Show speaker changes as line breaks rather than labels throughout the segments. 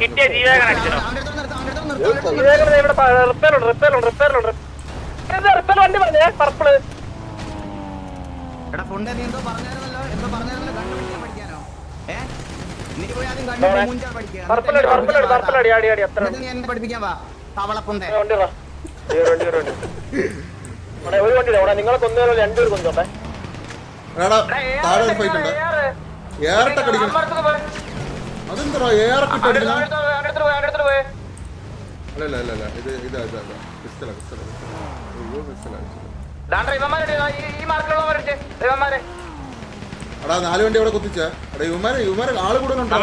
കിട്ടിയ
ഇവിടെ റിപ്പയർ ഉണ്ട് റിപ്പയർ ഉണ്ട് റിപ്പയർ ഉണ്ട്. റിപ്പയർ വണ്ടി പറഞ്ഞേ? പർപ്പിൾ
എടാ ഫുണ്ട് നീ എന്തോ പറഞ്ഞായിരുന്നല്ലോ എന്തോ പറഞ്ഞായിരുന്നല്ലോ കണ്ടുപിടിക്കാൻ പഠിക്കാനോ? ഏ? നീ പോയി ആദ്യം കണ്ടു മൂഞ്ചാ പഠിക്കുക.
പർപ്പിളടി പർപ്പിളടി പർപ്പിളടി ആടി ആടി അത്ര
നീ എന്നെ പഠിപ്പിക്കാൻ വാ
വണ്ടി ഒരു വണ്ടി ഒരു വണ്ടി. ഒരു വണ്ടി ഇവിടെ നിങ്ങളെ കൊന്നേരോ രണ്ടുപേർ കൊന്നോട്ടെ
എടാ താഴെ ഒരു ഫൈറ്റ് ഉണ്ട്. ഏറട്ടൊക്കെ അടിക്കണം. അതെന്തോ ഏറൊക്കെ അടിക്കണം? അല്ല അല്ല അല്ല അല്ല ഇത് ഇതാ ഇതാ ഇതാ പിസ്റ്റല പിസ്റ്റല അയ്യോ പിസ്റ്റല എടാ നാല് വണ്ടി അവിടെ കുത്തിച്ച. എടാ ഇവന്മാരെ ഇവന്മാരെ ആൾ കൂടുതലുണ്ടോ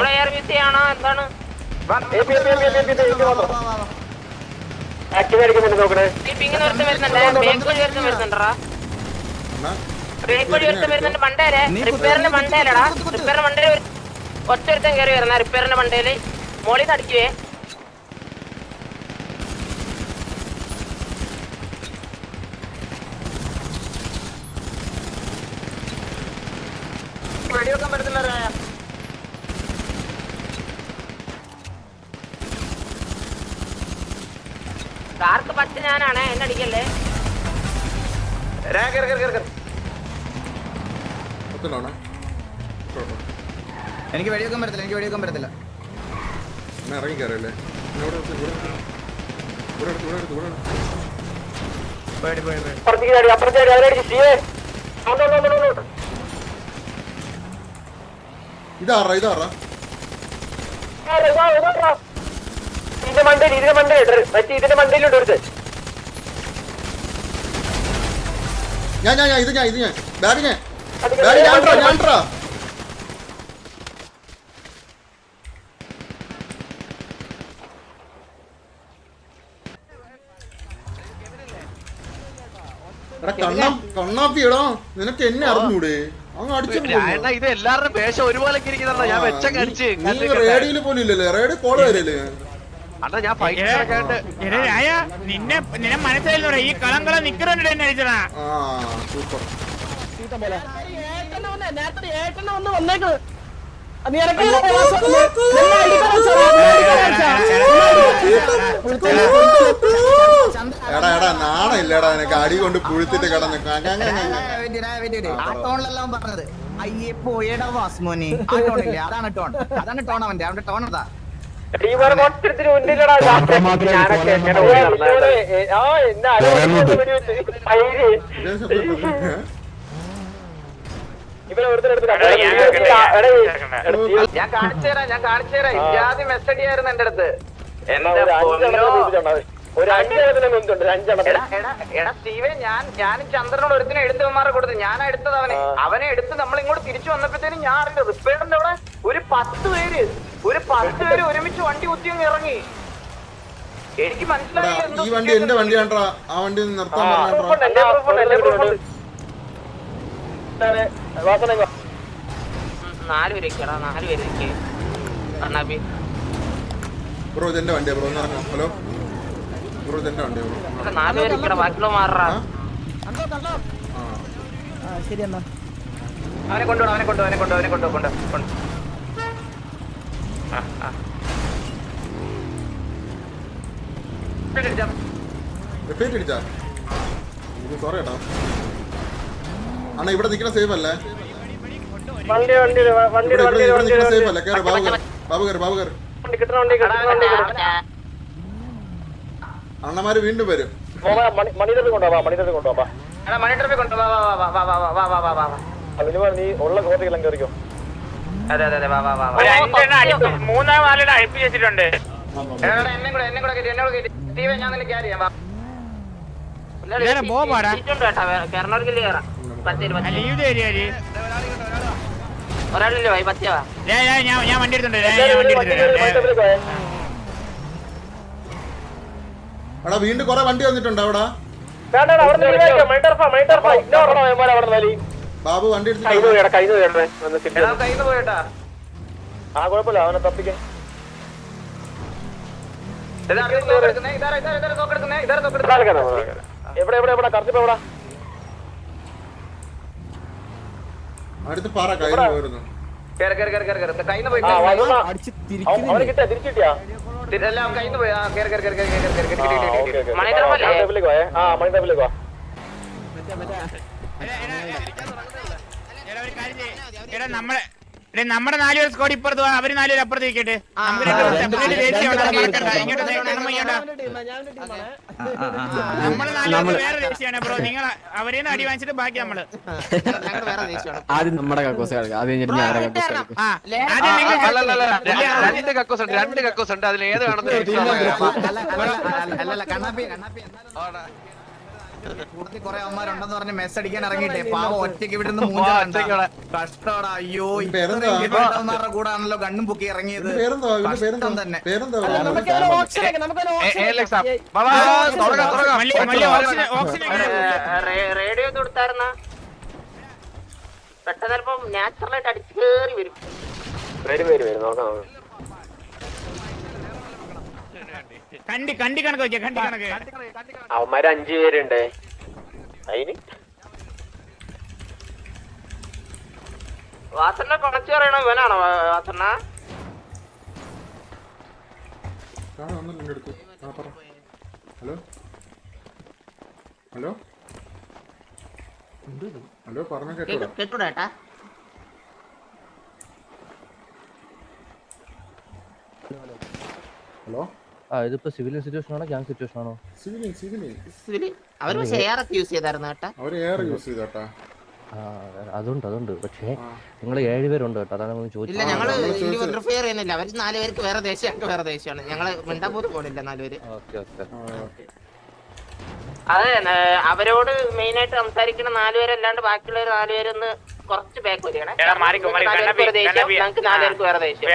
ആക്റ്റീവ് അടിക്കുന്നുണ്ട് നോക്കണേ.
ഈ പിങ്ങിന് ഒരുത്തം വരുന്നുണ്ട് ബേക്ക് വഴി ഒരുത്തം വരുന്നുണ്ടോ വഴി ഒരുത്തം വരുന്നുണ്ട് മണ്ടേരെ. റിപ്പയറിന്റെ മണ്ടേലടാ. റിപ്പയറിന്റെ മണ്ടേൽ ഒറ്റ ഒരുത്തം കയറി വരുന്ന റിപ്പയറിന്റെ മണ്ടേൽ. മോളിൽ അടിക്കുവേ വെടിവെക്കാൻ പറ്റുന്നവരായ കാർക്ക് പത്ത് ഞാനാണ്. എന്നെ അടിക്കല്ലേ?
ഒത്തില്ലാണോ
എനിക്ക് വെടിവെക്കാൻ പറ്റത്തില്ല എനിക്ക് വെടിവെക്കാൻ പറ്റത്തില്ല.
എന്നാ ഇറങ്ങി ഇവിടെ ഇവിടെ. ഇവിടെ ഇവിടെ ഇവിടെ
പേടി പേടി പേടി
അപ്പുറത്തേക്ക് ചാടി അപ്പുറത്തേക്ക് ചാടി
ഇതാറാ ഇതാറാ.
ഇതിന്റെ മണ്ടയിൽ ഇതിന്റെ മണ്ടയിൽ മറ്റേ ഇതിന്റെ മണ്ടയിലുണ്ട്
ഞാൻ ഞാൻ ഇത് ഞാൻ ഇത് ഞാൻ. ബാഗ് ഞാൻ. ബാഗ് ഞാൻ ട്രാ ഞാൻ ട്രാ എടാ കണ്ണം കണ്ണാപ്പിയടാ. നിനക്ക് എന്നെ അറിഞ്ഞൂടെ? അങ്ങ് അടിച്ചു
ഇത് എല്ലാവരുടെയും വേഷം ഒരുപോലെ ഞാൻ വെച്ചൊക്കെ അടിച്ച്
റേഡിയോയിൽ പോലും ഇല്ലല്ലേ? റേഡിയോ കോൾ വരല്ലേ?
അണ്ണാ ഞാൻ ഫൈറ്റ്
രായ നിന്നെ നിന്നെ മനസ്സിലായില്ലോടാ ഈ കളങ്കളം നിക്കറുണ്ട് എന്നെ അടിച്ചടാ.
സൂപ്പർ.
നേരത്തെ ഏട്ടനെ നീ
എടാ എടാ നാണം ഇല്ലടാ നിനക്ക് അടി കൊണ്ട് പുഴുത്തിട്ട് കിടന്ന്
ടോണിലെല്ലാം പറഞ്ഞത് അയ്യേ പോയടാ വാസ്മോനെ ആ ടോണില്ലേ അതാണ് ടോൺ അതാണ് ടോൺ അവന്റെ അവന്റെ ടോൺ അതാ
ഞാനൊക്കെ എങ്ങനെ ഓടി നടന്നത്? ആ എന്നെ അടിപൊളി വെടിവെച്ച് പൈര്
ഇതേ ശബ്ദം. ഏ?
ഇവനെ ഒരുത്തനെടുത്ത്
എടാ, ഞാൻ
എടാ,
ഞാൻ കാണിച്ചു തരാം കാണിച്ചു തരാം. മെസ്സേജ് ആയിരുന്നു എന്റെ അടുത്ത്. എടാ ഞാനും ചന്ദ്രനോട് ഒരുത്തിനെ എടുത്തവന്മാരെ കൊടുത്തു. ഞാൻ എടുത്തത് അവനെ. അവനെ എടുത്ത് നമ്മൾ ഇങ്ങോട്ട് തിരിച്ചു വന്നപ്പോഴത്തേനും ഞാൻ അറിയില്ല റിപ്പയറിന്റെ അവിടെ ഒരു പത്ത് പേര്. ഒരു പത്ത് പേര് ഒരുമിച്ച് വണ്ടി കുത്തി ഇറങ്ങി. എനിക്ക് മനസ്സിലായി എന്തോ
ഈ വണ്ടി എന്റെ വണ്ടിയാണ്ടാ ആ വണ്ടി നിർത്താൻ
ആ,
പറഞ്ഞാ
എന്റെ proof ഉണ്ട്, എന്റെ proof ഉണ്ട്. ഇതാണ് വാസന ഇങ്ങ് വാ.
നാല് പേരേക്കാടാ നാല് പേരേക്ക് കണ്ണാപ്പി
ബ്രോ ഇതെന്റെ വണ്ടിയാ ബ്രോ ഒന്ന് ഇറങ്ങാം. ഹലോ? ബ്രോ ഇതെന്റെ വണ്ടിയാ ബ്രോ.
നാല് പേരേക്കടാ ബാക്കിയുള്ള മാറാ.
ആ? ആ
അവനെ കൊണ്ടുപോകണം അവനെ കൊണ്ടു അവനെ കൊണ്ടു അവനെ കൊണ്ടു കൊണ്ട് കൊണ്ട് ആ ആ.
എഫേറ്റ് അടിച്ചാ? സോറി ഏട്ടാ. അണ്ണാ ഇവിടെ നിക്കണ സേഫ് അല്ലേ
വണ്ടി വണ്ടി വണ്ടി വണ്ടി വണ്ടി
സേഫ് അല്ലേ കേറ് ബാബു കേറ് ബാബു കേറ് ബാബു
കേറ് കിട്ടണ വണ്ടി കിട്ടണ വണ്ടി
അണ്ണമാര് വീണ്ടും വരും
വാ വാ വാ വാ വാ കൊണ്ടുപോവാ
അതിന് നീ ഉള്ള കോട്ടയെല്ലാം കേറിക്കോ
അതെ അതെ അതെ വാ വാ വാ
മൂന്നാ നാലെണ്ണം അഴിപ്പിച്ച് വെച്ചിട്ടുണ്ട്
എന്നെ കൂടെ എന്നെ കൂടെ കയറ്റി എന്നോട് കയറ്റി സ്റ്റീവൻ ഞാൻ നിന്നെ ക്യാരി ചെയ്യാം വാ കേരളത്തിൽ കയറാം ഒരാളില്ലേ ഭായി പത്തിയാവാ
ഞാൻ വണ്ടി എടുത്തിട്ടുണ്ട്
എടാ വീണ്ടും കൊറേ വണ്ടി വന്നിട്ടുണ്ട് അവിടെ ബാബു വണ്ടി
എവിടെ എവിടെ എവിടെ കറച്ചിപ്പോ എവിടെ
അടുത്ത് പാറ കയ്യിൽ പോയിരുന്നു.
നമ്മളെ നമ്മുടെ നാലുപേർ സ്കോഡ് ഇപ്പുറത്ത് പോവാ അവർ പേര് അപ്പുറത്ത് നിൽക്കട്ടെ. നമ്മൾ നാലുപേർ വേറെ ദേശീയാണ് ബ്രോ നിങ്ങൾ അവരെ അടി വാങ്ങിച്ചിട്ട് ബാക്കി നമ്മൾ
ആദ്യം നമ്മുടെ കക്കോസ് കളിക്കാം അത് കഴിഞ്ഞിട്ട് ഞാൻ
രണ്ട് കക്കോസ് ഉണ്ട് രണ്ട് കക്കോസ് ഉണ്ട് അതിൽ ഏത് വേണമെന്ന്
കൂടുതൽ കുറെ പറഞ്ഞ് മെസ് അടിക്കാൻ ഇറങ്ങിയിട്ടേ പാവം ഒറ്റയ്ക്ക് ഇവിടെ. നിന്ന്. കഷ്ടോടാ അയ്യോ കൂടെ ആണല്ലോ ഗണ്ണും പൊക്കി ഇറങ്ങിയത്. കഷ്ടം തന്നെ.
റേഡിയോ കൊടുത്തായിരുന്ന? പെട്ടെന്ന് ചിലപ്പോ നാച്ചുറലായിട്ട് അടിച്ചു കയറി വരും.
വരും വരും വരും. നോക്കാം.
കണ്ടി കണ്ടി കണക്ക് വെക്കാം കണ്ടി കണക്ക്.
അവന്മാര് അഞ്ചു പേരുണ്ട്. അതിന്
വാസണ്ണ കുറച്ച് പറയണോ? ഇവനാണോ വാസണ്ണ?
ഹലോ? ഹലോ? ഹലോ പറഞ്ഞ കേട്ടോടാ
കേട്ടൂടാ
ഹലോ?
ഇതിപ്പോ സിവിൽ സിറ്റുവേഷൻ ആണോ ഗ്യാങ് സിറ്റുവേഷൻ ആണോ
സിവിൽ സിവിൽ
സിവിൽ അവർ പക്ഷേ എയർ ഒക്കെ യൂസ് ചെയ്തായിരുന്നു കേട്ടാ.
അവർ എയർ യൂസ് ചെയ്താട്ടാ.
അതുണ്ട് അതുണ്ട്. പക്ഷേ നിങ്ങൾ ഏഴുപേരുണ്ട് കേട്ടോ. അതാണ് നമ്മൾ ചോദിച്ചത്.
ഞങ്ങൾ
പ്രിഫെയർ ചെയ്യുന്നില്ല. അവർ നാല് പേർക്ക് വേറെ ദേശം ഞങ്ങൾക്ക് വേറെ ദേശമാണ് ഞങ്ങൾ പേര്.
ഓക്കേ നാലുപേര്
അതെ അവരോട് മെയിൻ ആയിട്ട് സംസാരിക്കുന്ന നാലുപേരല്ലാണ്ട് ബാക്കിയുള്ളവർ നാലുപേരൊന്ന് കുറച്ച് ബാക്ക് വരികയാണ്. ഞങ്ങൾക്ക് നാലുപേർക്ക് വേറെ ദേശം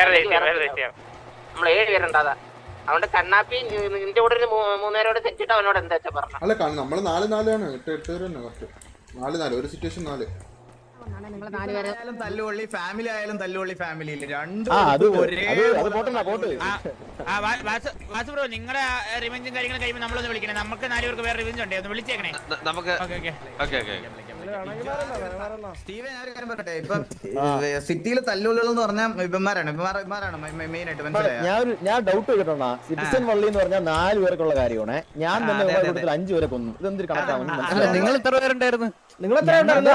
നമ്മൾ ഏഴ് പേരുണ്ടാതാ അതുകൊണ്ട് കണ്ണാപ്പി നിന്റെ കൂടെ ഒരു മൂന്നേരോട് തെറ്റിട്ട് അവനോട് എന്താ പറഞ്ഞു?
അല്ല കാണ- നമ്മൾ നാല് നാലാണ്. എട്ട് എട്ട് പേര് തന്നെ കറക്റ്റ് നാല് നാല് ഒരു സിറ്റുവേഷൻ നാല്.
ആയാലും തല്ലുകൊള്ളി ഫാമിലി ആയാലും തല്ലുകൊള്ളി ഫാമിലി ഇല്ല. രണ്ടും
ആ അത്
ഒരേ
അത് പോട്ട്.
വാസു വാസു ബ്രോ നിങ്ങളെ റിവെഞ്ചും കാര്യങ്ങളും കഴിയുമ്പോൾ നമ്മളൊന്ന് വിളിക്കണേ. നമുക്ക് നാലുപേർക്ക് വേറെ റിവെഞ്ച് ഉണ്ടേ? ഒന്ന് വിളിച്ചേക്കണേ.
നമുക്ക്
okay okay.
Okay okay
Steven ഞാൻ ഒരു കാര്യം പറയട്ടെ? ഇപ്പൊ സിറ്റിയിൽ തല്ലുകൊള്ളുകൾ എന്ന് പറഞ്ഞാൽ ഇവന്മാരാണ്. ഇവന്മാരാണ് മെയിൻ ആയിട്ട് മനസ്സിലായി?
ഞാൻ ഞാൻ ഡൗട്ട് ചോദിക്കട്ടോ സിറ്റിസൺ വള്ളി എന്ന് പറഞ്ഞാൽ നാല് പേർക്കുള്ള കാര്യമാണ്. ഞാൻ തന്നെ കൂട്ടത്തിൽ അഞ്ചു പേരെ കൊന്നു. ഇതെന്തൊരു മനസ്സിലായില്ല.
നിങ്ങൾ
എത്ര പേരുണ്ടായിരുന്നു? നിങ്ങൾ എത്ര. പേരുണ്ടായിരുന്നു?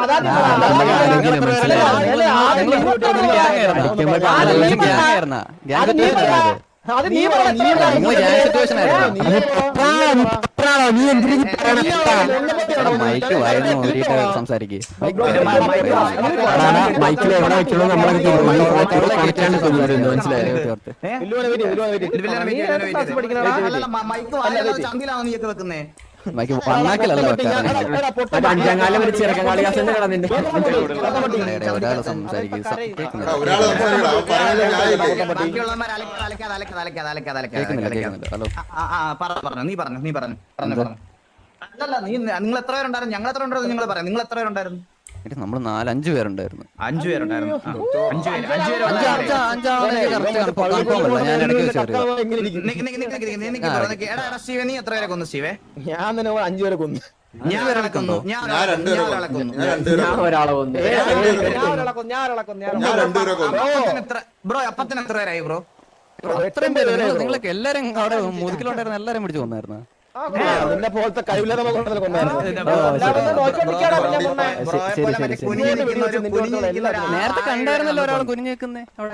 അത് നീ
മൈക്ക് വായിരുന്നു നോക്കിട്ട് സംസാരിക്കേ.
മൈക്കിൽ എവിടെ വെക്കുള്ളൂ നമ്മളൊക്കെ തീരുമാനിക്കാണ്ട് തോന്നിയിരുന്നു മനസ്സിലായോ? നീ പറഞ്ഞു നീ പറഞ്ഞു അല്ലല്ല നീ നിങ്ങൾ എത്ര പേരുണ്ടായിരുന്നു ഞങ്ങൾ എത്ര പേരുണ്ടായിരുന്നു നിങ്ങൾ പറയാം നിങ്ങൾ എത്ര പേരുണ്ടായിരുന്നു
എടി നമ്മൾ നാലഞ്ച് പേരുണ്ടായിരുന്നു.
അഞ്ചു പേരുണ്ടായിരുന്നു. ആ, അഞ്ചു പേര് അഞ്ച് പേര്
അഞ്ച്
വന്നതാ.
അഞ്ച് അഞ്ചാണ് കൺഫേം അല്ല ഞാൻ ഇടയ്ക്ക് വെച്ച് അറിയാം
കക്കാവ് എങ്ങനെ ഇരിക്കും?
നിക്ക് നിക്ക് നിക്ക് നിക്ക് നിക്ക് നിക്ക്. ബ്രോ, നിക്ക്. എടാ നീ എത്ര പേരെ കൊന്നു സ്റ്റീവേ
ഞാൻ തന്നെ അഞ്ചു പേരെ കൊന്നു.
ഞാൻ ഒരാളെ കൊന്നു. ഞാൻ
ഞാൻ
ഒരാളെ
രണ്ടുപേരെ
ഞാൻ ഒരാളെ കൊന്നു.
കൊന്നു. ഞാൻ രണ്ടുപേരെ കൊന്നു.
ഒരാളെ കൊന്നു.
ഞാൻ ഒരാളെ കൊന്നു. ഞാൻ രണ്ടുപേരെ കൊന്നു.
അപ്പത്തിന് എത്ര ബ്രോ അപ്പത്തിന് എത്ര പേരായി ബ്രോ?
അത്രയും പേര് നിങ്ങളൊക്കെ എല്ലാരും അവിടെ മുതുക്കിലുണ്ടായിരുന്ന എല്ലാരും പിടിച്ചു വന്നായിരുന്നു
നിന്നെ പോലത്തെ കഴിവില്ലാതെ
കൊണ്ടല്ലേ കൊണ്ടുവരുന്നത്
നേരത്തെ കണ്ടായിരുന്നല്ലോ ഒരാൾ
കുനിഞ്ഞു
നിൽക്കുന്നേ അവിടെ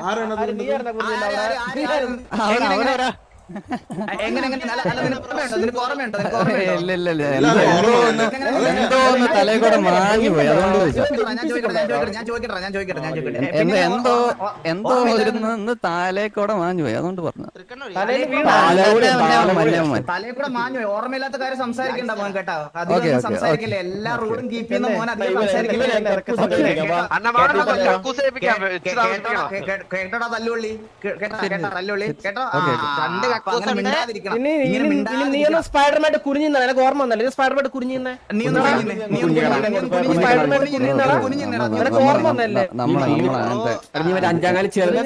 എന്തോ തലേ മാങ്ങി പോയി അതുകൊണ്ട് എന്തോ എന്തോ ഇരുന്ന് തലേ കൂടെ പോയി അതുകൊണ്ട് പറഞ്ഞു
തലേ ഓർമ്മയില്ലാത്ത കാര്യം സംസാരിക്കണ്ട മോൻ കേട്ടോ സംസാരിക്കില്ല എല്ലാ റൂളും കേട്ടോടാ തല്ലുള്ളി കേട്ടോ കേട്ടോ തല്ലുള്ളി കേട്ടോ രണ്ട്
സ്പൈഡർമായിട്ട് കുനിഞ്ഞ നിനക്ക് ഓർമ്മ വന്നല്ലേ. സ്പൈഡർമായിട്ട് കുനിഞ്ഞേ
നീ ഒന്ന് നീ ഒന്ന് നീ
സ്പൈഡർമാൻ
കുനിഞ്ഞിരുന്നേ. കുനിഞ്ഞിരുന്നേ.
നിനക്ക് ഓർമ്മ വന്നല്ലേ?
അഞ്ചാം കാലം ചെറിയ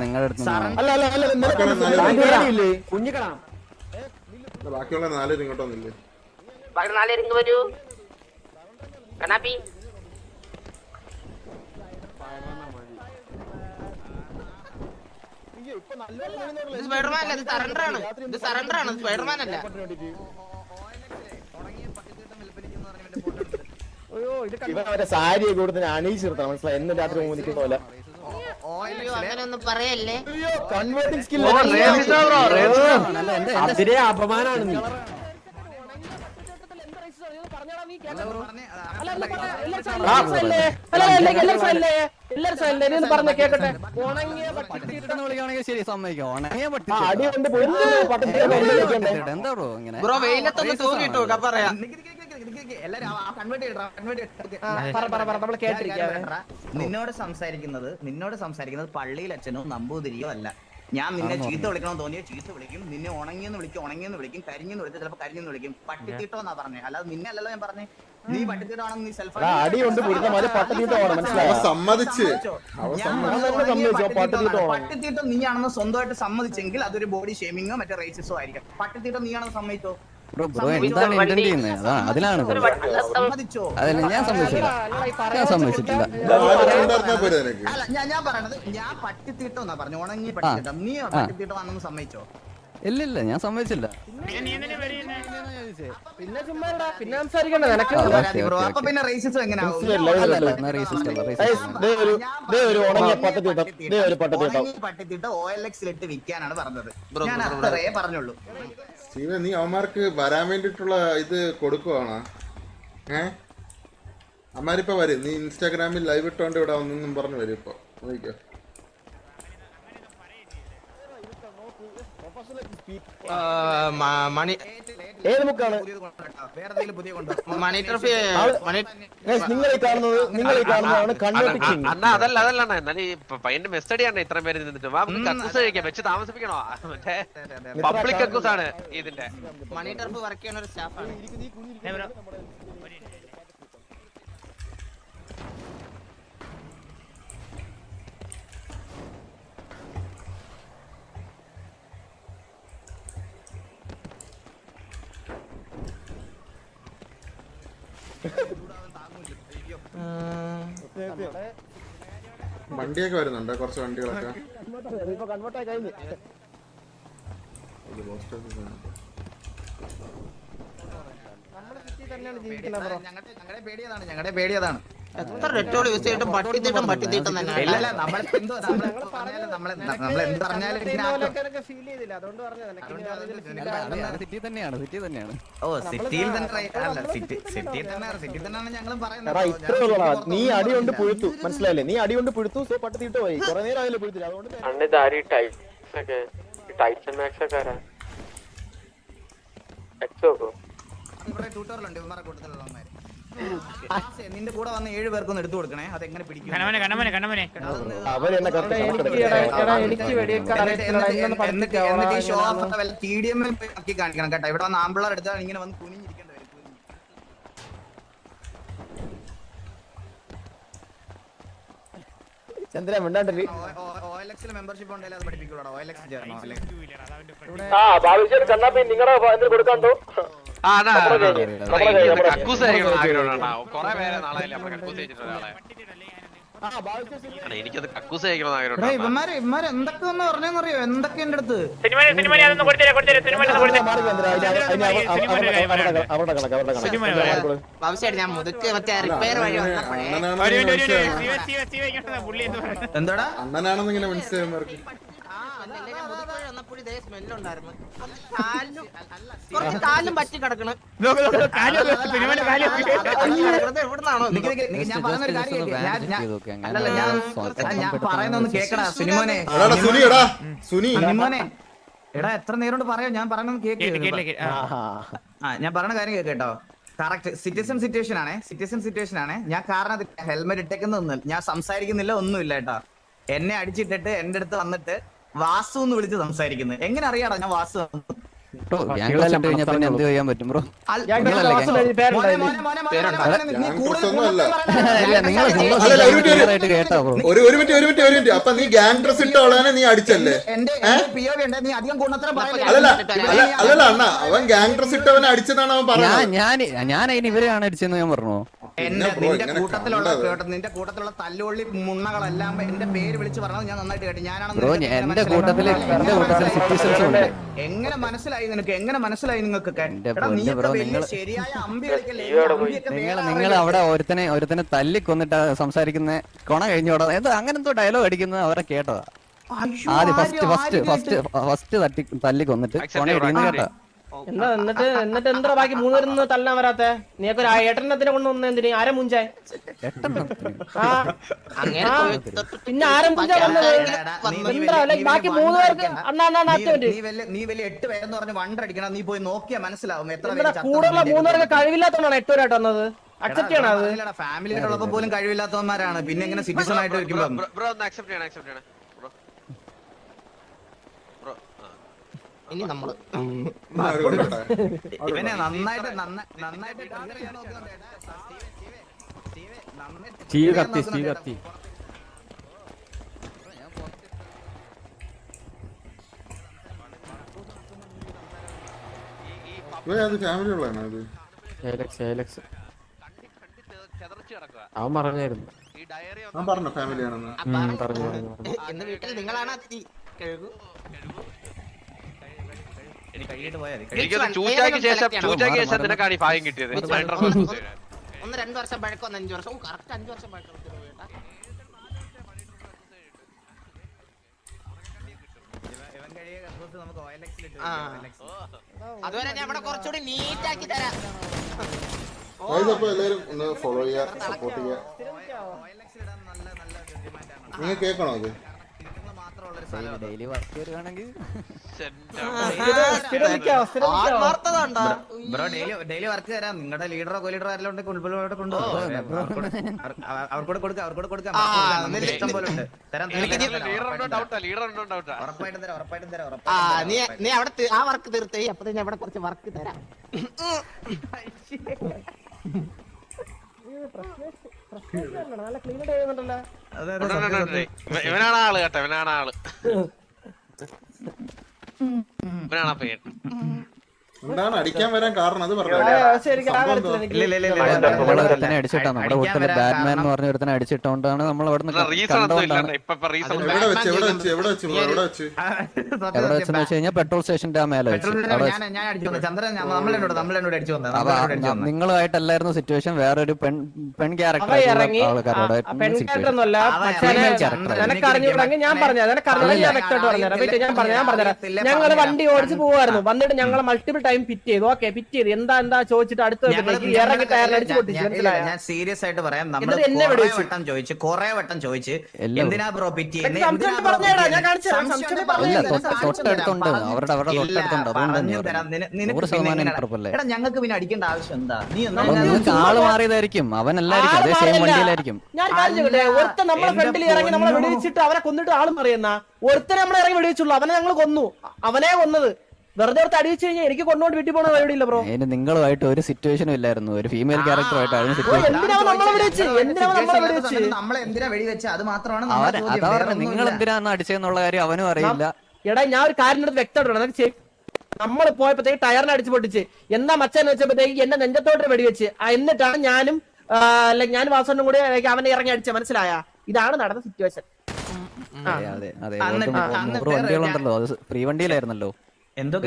നിങ്ങളുടെ
കുഞ്ഞിക്കടാ
ബാക്കിയുള്ള നാല് ഇങ്ങോട്ട് വന്നില്ലേ?
നാലിറങ്ങി വരൂ. കണ്ണാപ്പി.
ഇത് സ്പൈഡർമാൻ അല്ല ഇത് സറണ്ടർ ആണ്. ഇത് സറണ്ടർ ആണ്. സ്പൈഡർമാൻ അല്ല.
ഇവൻ അവരെ സാരി കൂടുതൽ അണീച്ചിരുത്താം മനസ്സിലായി? എന്നും രാത്രി മൂന്നിക്കുന്ന പോലെ.
അയ്യോ
കൺവേർട്ടിംഗ് സ്കിൽ. അതിരെ അപമാനാണ് നീ
ശരി സമ്മതിക്കാം ഉണങ്ങിയ പട്ടി എന്താ ബ്രോ ഇങ്ങനെ
ബ്രോ വെയിലത്തൊന്ന് തൂക്കിട്ടു പറയാ
നിന്നോട് സംസാരിക്കുന്നത് നിന്നോട് സംസാരിക്കുന്നത് പള്ളിയിൽ അച്ഛനോ നമ്പൂതിരിയോ അല്ല. ഞാൻ നിന്നെ ചീത്ത വിളിക്കണമെന്ന് തോന്നിയോ ചീത്ത വിളിക്കും. നിന്നെ ഉണങ്ങിയെന്ന് വിളിക്കും ഉണങ്ങിയെന്ന് വിളിക്കും കരിഞ്ഞെന്ന് വിളിക്കും ചിലപ്പോൾ കരിഞ്ഞെന്ന് വിളിക്കും. പട്ടിത്തീട്ടോ എന്നാ പറഞ്ഞേ? അല്ലാതെ നിന്നെ അല്ലല്ലോ ഞാൻ പറഞ്ഞേ. നീ പട്ടിത്തീട്ടാണെന്ന് നീ സെൽഫ്
സമ്മതിച്ച്.
പട്ടിത്തീട്ടം നീയാണെന്ന് സ്വന്തമായിട്ട് സമ്മതിച്ചെങ്കിൽ അതൊരു ബോഡി ഷേമിങ്ങോ മറ്റേ റേസിസോ ആയിരിക്കും. പട്ടിത്തീട്ടം നീയാണെന്ന് സമ്മതിച്ചോ?
ബ്രോ ബ്രോ എന്താണ് ഇന്റന്റ് ചെയ്യുന്നത് അതാണ് അതിലാണ് അതല്ല ഞാൻ സമ്മതിച്ചില്ല ഞാൻ സമ്മതിച്ചിട്ടില്ല
അല്ല ഞാൻ ഞാൻ പറയണത് ഞാൻ പട്ടിത്തീട്ടം എന്നാ പറഞ്ഞു. ഉണങ്ങി പട്ടിത്തീട്ടം. നീ പട്ടിത്തീട്ടം ആണെന്ന് സമ്മതിച്ചോ?
ഇല്ല ഇല്ല ഞാൻ സമ്മതിച്ചില്ല
പിന്നെ ചുമ്മാ ഇരുടാ, പിന്നെ സംസാരിക്കണ്ട നിനക്ക്
അപ്പൊ പിന്നെ റേസിസ് എങ്ങനെയാവും
പട്ടത്തീട്ടം.
എൽ വിൽക്കാനാണ് പറഞ്ഞത്. ഞാൻ അത്രേ പറഞ്ഞുള്ളൂ.
സ്റ്റീവൻ നീ അവന്മാർക്ക് വരാൻ വേണ്ടിട്ടുള്ള ഇത് കൊടുക്കുവാണോ? ഏ? അമ്മാരിപ്പോ വരും. നീ ഇൻസ്റ്റാഗ്രാമിൽ ലൈവ് ഇട്ടോണ്ട് ഇവിടെ ഒന്നും പറഞ്ഞു വരും ഇപ്പൊ. നോക്കിക്കോ
ആ, മണി
ഏത് ബുക്കാണ്? നിങ്ങൾ ഈ കാണുന്നത് നിങ്ങൾ ഈ കാണുന്നതാണ് കൺവേർട്ടിംഗ്
അണ്ണാ അതല്ല അതല്ല അണ്ണാ എന്നാലും ഈ പയ്യന്റെ മെസ്സടി ആണ് ഇത്രയും പേര് നിന്നിട്ട് വാ നമുക്ക് കക്കൂസ് കഴിക്കാം. വെച്ച് താമസിപ്പിക്കണോ? മറ്റേ പബ്ലിക് കക്കൂസ് ആണ് ഇതിന്റെ.
മണി ടർഫ് വർക്ക് ചെയ്യുന്ന ഒരു സ്റ്റാഫാണ്.
വണ്ടിയൊക്കെ വരുന്നുണ്ട്? കുറച്ച് വണ്ടികളൊക്കെ?
ഞങ്ങളുടെ പേടിയതാണ് ഞങ്ങളുടെ പേടിയതാണ്
എത്ര റെറ്റോൾ യൂസ് ചെയ്തിട്ടും പട്ടിത്തീട്ടം പട്ടിത്തീട്ടം തന്നെ.
ഓ സിറ്റിയിൽ തന്നെ അല്ല സിറ്റി സിറ്റിയിൽ തന്നെ സിറ്റിയിൽ തന്നെയാണ്. ഞങ്ങളും
നീ അടി കൊണ്ട് പുഴുത്തു. മനസ്സിലായില്ലേ? നീ അടി കൊണ്ട് പുഴുത്തു സോ പട്ടിട്ട് പോയി. കുറെ നേരം ആയില്ലേ പുഴുത്തില്ല. അതുകൊണ്ട്
ഇവിടെ ട്യൂട്ടോറിലുണ്ട് ഇവന്മാരെ കൂട്ടത്തിലുള്ളവന്മാര്. ആസെ, നിന്റെ കൂടെ വന്ന ഏഴ് പേർക്കൊന്ന് എടുത്തു കൊടുക്കണേ. അത് എങ്ങനെ പിടിക്കും
കണ്ണമനെ കണ്ണമനെ കണ്ണമനെ
എന്നിട്ട് ഈ ഷോ ടി ഡി എം ആക്കി കാണിക്കണം കേട്ടോ. ഇവിടെ വന്ന് ആമ്പിള്ളേർ എടുത്താൽ ഇങ്ങനെ വന്ന് കുനിഞ്ഞിരിക്കേണ്ടി വരും കുനിഞ്ഞ്.
ചന്ദ്ര മിണ്ടാണ്ടല്ലേ
ഒ എൽ എക്സിൽ മെമ്പർഷിപ്പ് ഉണ്ടെങ്കിൽ അത് പഠിപ്പിക്കൂടാ ഒ എൽ എക്സ് ചേർന്നോ ഒ എൽ എക്സ്
ആ ഭാവിശ്ശേരി കണ്ണാപ്പി നിങ്ങളുടെ കൊടുക്കാണ്ടോ
കക്കൂസ് കൊറേ പേരെ നാളെ കക്കൂസ് കഴിച്ചിട്ട് എനിക്കത് കക്കൂസ് കഴിക്കണം
എടാ
ആഗ്രഹമുണ്ട്
ഇവന്മാര് ഇവന്മാര് എന്തൊക്കെ ഒന്ന് പറഞ്ഞെന്നറിയോ എന്തൊക്കെ എന്റെ അടുത്ത്.
ഞാൻ മുതുക്ക് മറ്റേ റിപ്പയർ വഴി വന്നപ്പോഴേ
എന്താടാ
അണ്ണനാണെന്ന് ഇങ്ങനെ മനസ്സിലായി
വന്നപ്പോഴേ ഇതേ സ്മെല്ല് ഉണ്ടായിരുന്നു കാലും കുറച്ച് കാലും പറ്റി കിടക്കണ്. എവിടുന്നാണോ
നിക്ക് നിക്ക് നിക്ക് ഞാൻ പറയുന്ന ഒരു കാര്യം കേൾക്ക്. ഞാൻ- ഞാൻ-
ചെയ്തൊക്കെ അങ്ങനെ
അല്ലല്ല ഞാൻ ഞാൻ കേക്കടാ സുനിമോനെ.
എടാടാ സുനി എടാ. സുനി.
സുനിമോനെ എടാ എത്ര നേരം കൊണ്ട് പറയാം ഞാൻ പറയുന്നത് കേക്ക്
ആ.
ഞാൻ പറഞ്ഞ കാര്യം കേട്ടോ. കറക്റ്റ് സിറ്റിസൺ സിറ്റുവേഷൻ ആണേ. സിറ്റിസൺ സിറ്റുവേഷൻ ആണേ. ഞാൻ കാരണം ഹെൽമെറ്റ് ഇട്ടേക്കുന്നൊന്നും ഞാൻ സംസാരിക്കുന്നില്ല ഒന്നുമില്ല കേട്ടോ. എന്നെ അടിച്ചിട്ടിട്ട് എന്റെ അടുത്ത് വന്നിട്ട് വാസു എന്ന് വിളിച്ച് സംസാരിക്കുന്നത് എങ്ങനെ അറിയാടാ ഞാൻ വാസു ആണെന്ന്?
ഗ്യാങ് ക്ലാസ് ഇട്ട് കഴിഞ്ഞാൽ പിന്നെ എന്ത് ചെയ്യാൻ പറ്റും ബ്രോ. നിങ്ങൾ കേട്ടോ ബ്രോ.
ഒരു ഒരു മിനിറ്റ് ഒരു മിനിറ്റ് ഒരു മിനിറ്റ്. അപ്പൊ നീ ഗ്യാങ് ഡ്രസ് ഇട്ടവളാനെ നീ അടിച്ചല്ലേ?
എന്റെ പി ഉണ്ട്. നീ അധികം ഗുണത്തരം പറയല്ലേ?
അല്ലല്ല അല്ല അല്ലല്ല അണ്ണ അവൻ ഗ്യാങ് ഡ്രസ് ഇട്ടവനെ അടിച്ചതാണ് അവൻ
ഞാൻ
പറഞ്ഞത്
ഞാൻ ഞാൻ അതിന് ഇവരെയാണ് അടിച്ചെന്ന് ഞാൻ പറഞ്ഞു?
എന്റെ നിന്റെ കൂട്ടത്തിലുള്ള. കേട്ടോ നിന്റെ കൂട്ടത്തിലുള്ള മുണ്ണകളെല്ലാം എന്റെ പേര് വിളിച്ച് പറഞ്ഞത് ഞാൻ നന്നായിട്ട് കേട്ടു.
എന്റെ കൂട്ടത്തിൽ എന്റെ സിറ്റിസൺസ് ഉണ്ട്
എങ്ങനെ മനസ്സിലായി നിനക്ക്? എങ്ങനെ മനസ്സിലായി നിങ്ങൾക്കൊക്കെ? ശരിയായ അമ്പി കളിക്കല്ലേ?
നിങ്ങൾ നിങ്ങൾ അവിടെ ഒരുത്തനെ ഒരുത്തനെ തല്ലി കൊന്നിട്ട് സംസാരിക്കുന്ന കൊണ കഴിഞ്ഞോടാ? എന്ത് അങ്ങനെ എന്തോ ഡയലോഗ് അടിക്കുന്നത് അവരെ കേട്ടതാ. ആദ്യം ഫസ്റ്റ് ഫസ്റ്റ് ഫസ്റ്റ് ഫസ്റ്റ് തട്ടി തല്ലി കൊന്നിട്ട് കൊണ
കേട്ടോ.
കേട്ടാ
എന്താ എന്നിട്ട് എന്നിട്ട് എന്താ ബാക്കി മൂന്നുപേരൊന്നും തല്ലാൻ വരാത്തെ? നീക്ക് ഒരു ഏട്ടനത്തിനെ കൊണ്ട് വന്ന എന്തിനു? ആരെ. ആ ആ, പിന്നെ ആരെ മുഞ്ചാ വന്നത്? എന്താ ലൈക് ബാക്കി മൂന്ന് പേർക്ക്. അണ്ണാ അണ്ണാ
നീ-
അറ്റോന്റ്
നീ വലിയ നീ വലിയ എട്ട് പേരെന്ന് പറഞ്ഞ് വണ്ടടിക്കണം നീ പോയി നോക്കിയാ മനസ്സിലാവും എത്ര
എന്താ കൂടുതലുള്ള മൂന്നുപേർക്ക് കഴിവില്ലാത്തോണ്ടാണ് എട്ട് പേരായിട്ട് വന്നത്? അക്സെപ്റ്റ് ചെയ്യണം അത്?
ഫാമിലി ആയിട്ടുള്ളപ്പോ പോലും കഴിവില്ലാത്തവന്മാരാണ്. പിന്നെ എങ്ങനെ സിറ്റിസൺ ആയിട്ട് വെക്കുമ്പോ
ബ്രോ ഒന്ന് അക്സെപ്റ്റ് ചെയ്യണം അക്സെപ്റ്റ് ചെയ്യണം.
ഉള്ളതാണോ നമ്മൾ
ഇവനെ നന്നായിട്ട് നന്നായിട്ട്
അവൻ പറഞ്ഞായിരുന്നു.
ഈ ഡയറി
ഞാൻ പറഞ്ഞു ഫാമിലി ആണെന്ന്.
പറഞ്ഞു പറഞ്ഞു
വീട്ടിൽ നിങ്ങളാണ് അതിഥി കഴുകു.
എനിക്കൊന്ന് ചൂറ്റാക്കി ശേഷം ചൂറ്റാക്കി ശേഷം നിനക്കാണ് ഈ ഭാഗ്യം കിട്ടിയത്. സ്പൈഡർ
ഒന്ന് രണ്ട് വർഷം പഴക്കം അഞ്ചു കറക്റ്റ് അഞ്ചു പഴക്കം. അതുവരെ ഞാൻ ഇവിടെ കുറച്ചുകൂടി നീറ്റ് ആക്കി തരാം
ഗൈസ് അപ്പൊ എല്ലാരും ഒന്ന് ഫോളോ ചെയ്യുക സപ്പോർട്ട് ചെയ്യുക. നിങ്ങൾ കേക്കണോ അത്.
ഡെയിലി വർക്ക് വരുവാണെങ്കിൽ.
ബ്രോ ഡെയിലി ഡെയിലി വർക്ക് തരാം. നിങ്ങളുടെ ലീഡറോ കോ ലീഡറോ ആരെല്ലാം ഉണ്ടെങ്കിൽ ഉൾപ്പെടെ കൊണ്ടുപോകും അവർക്കൂടെ കൊടുക്കാം അവർക്കൂടെ കൊടുക്കാം. ഇഷ്ടം പോലെ ഉണ്ട്. തരാം ഉറപ്പായിട്ടും തരാം. ഉറപ്പായിട്ടും തരാം.
നീ അവിടെ ആ വർക്ക് തീർത്തേ അപ്പൊ ഞാൻ അവിടെ കുറച്ച് വർക്ക് തരാം. നല്ല ക്ലീൻ ചെയ്യുന്നുണ്ടല്ലോ
ഇവനാണ് ആൾ
ഉണ്ട്,
സത്യം,
ഉണ്ട്, ഉണ്ട്.
സത്യം.
ഇവ- ഇവനാണ് ആൾ കേട്ടോ ഇവനാണ് ആൾ ഇവനാണ് ആ പേര്
എന്താണ് അടിക്കാൻ വരാൻ കാരണം? അത് പറഞ്ഞു.
ഒരുത്തനെ അടിച്ചിട്ടാ നമ്മുടെ
വരാൻ
ബാറ്റ്മാൻ എന്ന് പറഞ്ഞ ഒരുത്തനെ അടിച്ചിട്ടോണ്ടാണ് നമ്മൾ അവിടെ
എവിടെ.
വെച്ചെന്ന് വെച്ച് കഴിഞ്ഞാൽ പെട്രോൾ സ്റ്റേഷന്റെ ആ മേലെ നിങ്ങളുമായിട്ടല്ലായിരുന്നു സിറ്റുവേഷൻ വേറൊരു പെൺ പെൺ ക്യാരക്ടർ
ഞാൻ പറഞ്ഞു ഞാൻ പറഞ്ഞു ഞങ്ങൾ. വണ്ടി ഓടിച്ച് പോവായിരുന്നു. വന്നിട്ട് ഞങ്ങൾ മൾട്ടിപ്പിൾ ടൈം ഫിറ്റ് ചെയ്തു. ഓക്കെ പിറ്റ് ചെയ്തു. എന്താ എന്താ ചോദിച്ചിട്ട് അടുത്ത ഇറങ്ങി
ഞാൻ-
പൊട്ടിച്ചു
ഞാൻ-
മനസ്സിലായ?
ഞാൻ സീരിയസ് ആയിട്ട് പറയാം. നമ്മൾ
എന്നെ.
വട്ടം ചോദിച്ചു കുറെ വട്ടം ചോദിച്ച് എന്തിനാ ബ്രോ പിറ്റ്
തൊട്ടടുത്തുണ്ട്. അവരുടെ അവരുടെ അതുകൊണ്ട്
ഞങ്ങൾക്ക് പിന്നെ അടിക്കേണ്ട ആവശ്യം എന്താ? നീ എന്താ
ആൾ മാറിയതായിരിക്കും. അവനല്ലായിരിക്കും. അതേ സെയിം വണ്ടിയിലായിരിക്കും.
ഞാൻ ഒരുത്ത നമ്മളെ ഫ്രണ്ടിൽ ഇറങ്ങി നമ്മളെ. വെടിവെച്ചിട്ട് അവനെ കൊന്നിട്ട് ആളും അറിയുന്ന ഒരുത്തനെ നമ്മളെ ഇറങ്ങി വെടിവെച്ചുള്ളൂ. അവനെ ഞങ്ങൾ കൊന്നു. അവനെ കൊന്നത്. വെറുതെ അടി വെച്ച് കഴിഞ്ഞാൽ എനിക്ക് കൊണ്ടുകൊണ്ട് വീട്ടിൽ പോകണ പരിപാടിയില്ല ബ്രോ
അതിന് നിങ്ങളുമായിട്ട് ഒരു സിറ്റുവേഷനും ഇല്ലായിരുന്നു. ഒരു ഫീമെയിൽ ക്യാരക്ടറായിട്ടായിരുന്നു സിറ്റുവേഷൻ?
ചോദിച്ചത്
എന്തിനാ
വെടി അത് മാത്രമാണ്
അതാ പറഞ്ഞത്. നിങ്ങൾ. എന്തിനാന്ന് അടിച്ചെന്നുള്ള കാര്യം അവനും അറിയില്ല.
എടാ ഞാൻ ഒരു കാര്യം എടുത്ത് വ്യക്തമായിട്ട് നമ്മൾ പോയപ്പോഴത്തേക്ക് ടയറിനെ അടിച്ച് പൊട്ടിച്ച്. എന്താ മച്ചാന്ന് വെച്ചപ്പോഴത്തേക്ക് എന്റെ നെഞ്ചത്തോട്ട് വെടിവെച്ച്. വെച്ച് എന്നിട്ടാണ് ഞാനും അല്ല ഞാൻ വാസനും കൂടി അവനെ ഇറങ്ങി അടിച്ച. മനസ്സിലായ? ഇതാണ് നടന്ന സിറ്റുവേഷൻ
അതെ അതെ. വണ്ടികളുണ്ടല്ലോ. അത് ഫ്രീ വണ്ടിയിലായിരുന്നല്ലോ.
എന്തോ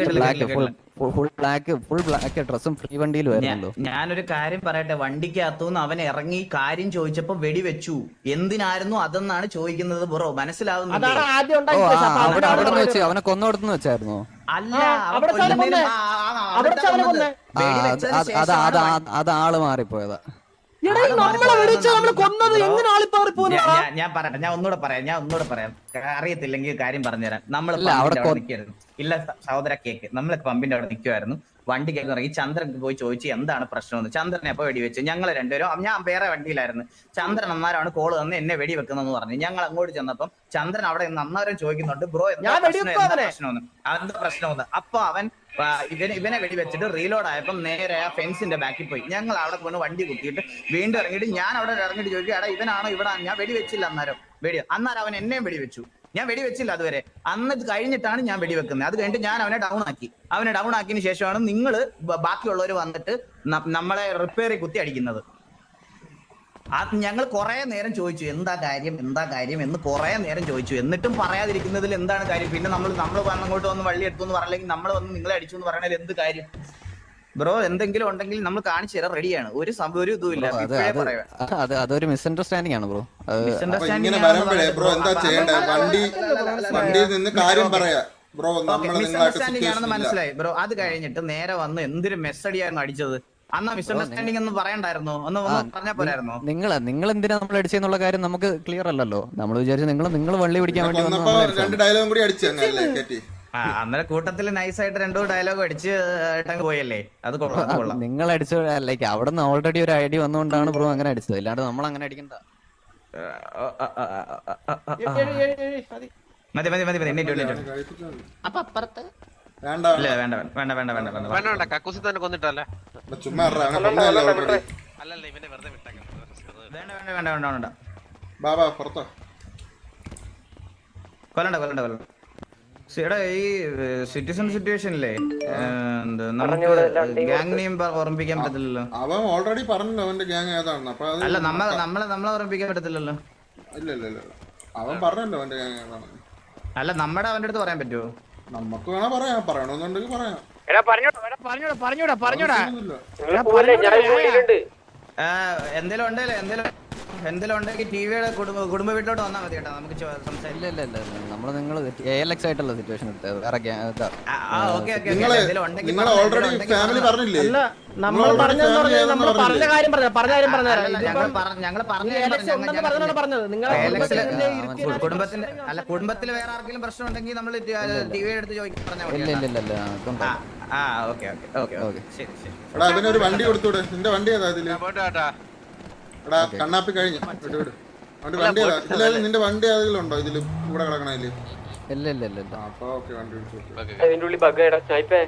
ഫുൾ ബ്ലാക്ക് ഫുൾ ബ്ലാക്ക് ഡ്രസ്സും ഫ്രീ
ഞാനൊരു കാര്യം പറയട്ടെ വണ്ടിക്കകത്തുനിന്ന് അവൻ ഇറങ്ങി കാര്യം ചോദിച്ചപ്പോ വെടിവെച്ചു. എന്തിനായിരുന്നു അതെന്നാണ് ചോദിക്കുന്നത് ബ്രോ?
മനസ്സിലാവുന്നു അവനെ കൊന്നോടത്തുനിന്ന് വെച്ചായിരുന്നോ?
അല്ല
അത് ആൾ മാറിപ്പോയതാ.
ഞാൻ- പറയട്ടെ ഞാൻ ഒന്നുകൂടെ പറയാം ഞാൻ ഒന്നുകൂടെ പറയാം. അറിയത്തില്ലെങ്കിൽ കാര്യം പറഞ്ഞുതരാം. നമ്മൾ നിൽക്കായിരുന്നു ഇല്ല സഹോദര കേക്ക്. നമ്മൾ പമ്പിന്റെ അവിടെ നിൽക്കുമായിരുന്നു വണ്ടി കേക്ക് ഇറങ്ങി ചന്ദ്രൻ പോയി ചോദിച്ചു എന്താണ് പ്രശ്നം എന്ന് ചന്ദ്രനെ അപ്പൊ വെടിവെച്ച്. ഞങ്ങൾ രണ്ടുപേരും ഞാൻ വേറെ വണ്ടിയിലായിരുന്നു. ചന്ദ്രൻ അന്നാരാണ് കോൾ തന്ന് എന്നെ വെടിവെക്കുന്നതെന്ന് പറഞ്ഞു. ഞങ്ങൾ അങ്ങോട്ട് ചെന്നപ്പം ചന്ദ്രൻ അവിടെ നിന്ന് അന്നേരം ചോദിക്കുന്നുണ്ട് ബ്രോ എന്താ
ഞാൻ
പ്രശ്നം? എന്താ
പ്രശ്നം
പ്രശ്നമെന്ന് അപ്പൊ അവൻ ഇവനെ ഇവനെ വെടിവെച്ചിട്ട് റീലോഡ് ആയപ്പം നേരെ ആ ഫെൻസിന്റെ ബാക്കിൽ പോയി. ഞങ്ങൾ അവിടെ കൊണ്ട് വണ്ടി കുത്തിയിട്ട് വീണ്ടും ഇറങ്ങിയിട്ട് ഞാൻ അവിടെ ഇറങ്ങിയിട്ട് ചോദിക്കും എടാ ഇവനാണോ ഇവിടെ ഞാൻ വെടിവെച്ചില്ല അന്നേരം. വെടി അന്നേരം അവൻ എന്നെയും വെടിവെച്ചു. ഞാൻ വെടിവെച്ചില്ല അതുവരെ. അന്ന് കഴിഞ്ഞിട്ടാണ് ഞാൻ വെടിവെക്കുന്നത്. അത് കഴിഞ്ഞിട്ട് ഞാൻ അവനെ ഡൗൺ ആക്കി. അവനെ ഡൗൺ ആക്കിയതിന് ശേഷമാണ് നിങ്ങൾ ബാക്കിയുള്ളവർ വന്നിട്ട് നമ്മളെ റിപ്പയറിൽ കുത്തി അടിക്കുന്നത്. അത് ഞങ്ങൾ കുറെ നേരം ചോദിച്ചു എന്താ കാര്യം? എന്താ കാര്യം? എന്ന് കുറെ നേരം ചോദിച്ചു. എന്നിട്ടും പറയാതിരിക്കുന്നതിൽ എന്താണ് കാര്യം? പിന്നെ നമ്മൾ നമ്മൾ വന്ന് അങ്ങോട്ട് വന്ന് വള്ളി എടുത്തു എന്ന് പറഞ്ഞില്ലെങ്കിൽ നമ്മൾ വന്ന് നിങ്ങളെ അടിച്ചു എന്ന് പറയണതിൽ എന്ത് കാര്യം? ബ്രോ എന്തെങ്കിലും ഉണ്ടെങ്കിൽ നമ്മൾ കാണിച്ചു തരാം റെഡിയാണ്. ഒരു സംഭവം ഒരു ഇതും ഇല്ല.
അത് അതൊരു മിസ്അണ്ടർസ്റ്റാൻഡിംഗ് ആണ് ബ്രോ.
ഇങ്ങനെ
ആണെന്ന്
വരുമ്പോഴേ ബ്രോ എന്താ വണ്ടി വണ്ടിയിൽ നിന്ന് കാര്യം പറയാ. ബ്രോ നമ്മൾ നിങ്ങളായിട്ട്
മിസ്അണ്ടർസ്റ്റാൻഡിംഗ് ആണെന്ന് മനസ്സിലായി. ബ്രോ അത് കഴിഞ്ഞിട്ട് നേരെ വന്ന് എന്തൊരു മെസ്സടിയായിരുന്നു അടിച്ചത്? അന്ന് മിസ്അണ്ടർസ്റ്റാൻഡിംഗ് ഒന്നും പറയണ്ടായിരുന്നോ. ഒന്ന് ഒന്ന് പറഞ്ഞാ പോരായിരുന്നോ?
നിങ്ങൾ നിങ്ങൾ എന്തിനാ നമ്മൾ അടിച്ചെന്നുള്ള കാര്യം നമുക്ക് ക്ലിയർ അല്ലല്ലോ. നമ്മൾ വിചാരിച്ചു നിങ്ങൾ നിങ്ങൾ വള്ളി പിടിക്കാൻ വേണ്ടി
രണ്ട് ഡയലോഗും കൂടി അടിച്ചു
അന്നേരം കൂട്ടത്തിൽ നൈസായിട്ട് രണ്ടു ഡയലോഗ് അടിച്ച് പോയല്ലേ? അത് കൊള്ളാം
നിങ്ങൾ അടിച്ച ലൈക്ക് അവിടെ നിന്ന് ഓൾറെഡി ഒരു ഐഡിയ വന്നുകൊണ്ടാണ് ബ്രോ അങ്ങനെ അടിച്ചത്. അല്ലാണ്ട് നമ്മൾ അങ്ങനെ അടിക്കണ്ട.
മതി മതി മതി മതി.
അപ്പൊ അപ്പുറത്ത്
വേണ്ട
ഇല്ല വേണ്ട വേണ്ട വേണ്ട വേണ്ട വേണ്ട
വേണ്ട. വേണ്ട കക്കൂസി തന്നെ കൊന്നിട്ടല്ലേ?
വേണ്ട. ചുമ്മാ ഇറ, അവനെ കൊന്നതല്ലേ already.
അല്ലല്ല ഇവനെ വെറുതെ വിട്ടേക്കാം
വേണ്ട വേണ്ട വേണ്ട വേണ്ട വേണ്ട.
ബാബാ പുറത്തോ.
കൊല്ലണ്ട കൊല്ലണ്ട കൊല്ലണ്ട. എടാ ഈ സിറ്റിസൺ സിറ്റുവേഷനില്ലേ എന്ത് നമുക്ക് ഗ്യാങ് നെയിം ഓർമ്മിപ്പിക്കാൻ പറ്റില്ലല്ലോ
അവൻ ഓൾറെഡി പറഞ്ഞല്ലോ അവന്റെ ഏതാണെന്ന്. അപ്പൊ
അല്ല നമ്മ നമ്മളെ നമ്മളെ ഓർമ്മിപ്പിക്കാൻ പറ്റത്തില്ലല്ലോ.
ഇല്ല ഇല്ല ഇല്ല അവൻ പറഞ്ഞല്ലോ അവന്റെ ഗ്യാങ് ഏതാണെന്ന്.
അല്ല നമ്മുടെ അവന്റെ അടുത്ത് പറയാൻ പറ്റുമോ
നമുക്ക് വേണേ പറയാം പറയണമെന്നുണ്ടെങ്കിൽ പറയാം.
എന്തേലും ഉണ്ടല്ലോ എന്തേലും ഉണ്ടെങ്കിൽ കുടുംബ കുടുംബ വീട്ടിലോട്ട് വന്നാൽ മതി കേട്ടോ. നമുക്ക് സംസാരിക്കാം.
ഇല്ല ഇല്ല ഇല്ല നമ്മൾ നിങ്ങൾ എൽ എക്സ് ആയിട്ടുള്ള സിറ്റുവേഷൻ എടുത്തത്. വേറെ
നിങ്ങൾ ഓൾറെഡി ഫാമിലി. പറഞ്ഞില്ലേ?
നമ്മൾ പറഞ്ഞ കാര്യം പറഞ്ഞ പറഞ്ഞ കാര്യം പറഞ്ഞത്.
കുടുംബത്തിന്റെ അല്ല കുടുംബത്തിൽ വേറെ ആർക്കെങ്കിലും പ്രശ്നം ഉണ്ടെങ്കിൽ നമ്മൾ ടി വി എടുത്ത് ചോദിക്കാൻ പറഞ്ഞാൽ മതി
ഇല്ല
കേട്ടോ.
ഇല്ല ഇല്ല ഇല്ല. അതുകൊണ്ട്
ആ ഓക്കെ ഓക്കെ ഓക്കെ ഓക്കെ. ശരി ശരി.
എടാ അവനൊരു വണ്ടി കൊടുത്തൂടെ? നിന്റെ വണ്ടി ഏതാ
പോയിട്ട് കേട്ടാ
എടാ കണ്ണാപ്പി കഴിഞ്ഞു. വിട്ടു വിട്ടു അവന്റെ വണ്ടി ഇല്ല നിന്റെ വണ്ടി ഏതെങ്കിലും ഉണ്ടോ ഇതിൽ കൂടെ കിടക്കണതിൽ
ഇല്ല ഇല്ല
അപ്പൊ ഓക്കെ വണ്ടി വിളിച്ചു
ഓക്കെ
അതിന്റെ ഉള്ളിൽ ബഗ് സ്നൈപ്പേ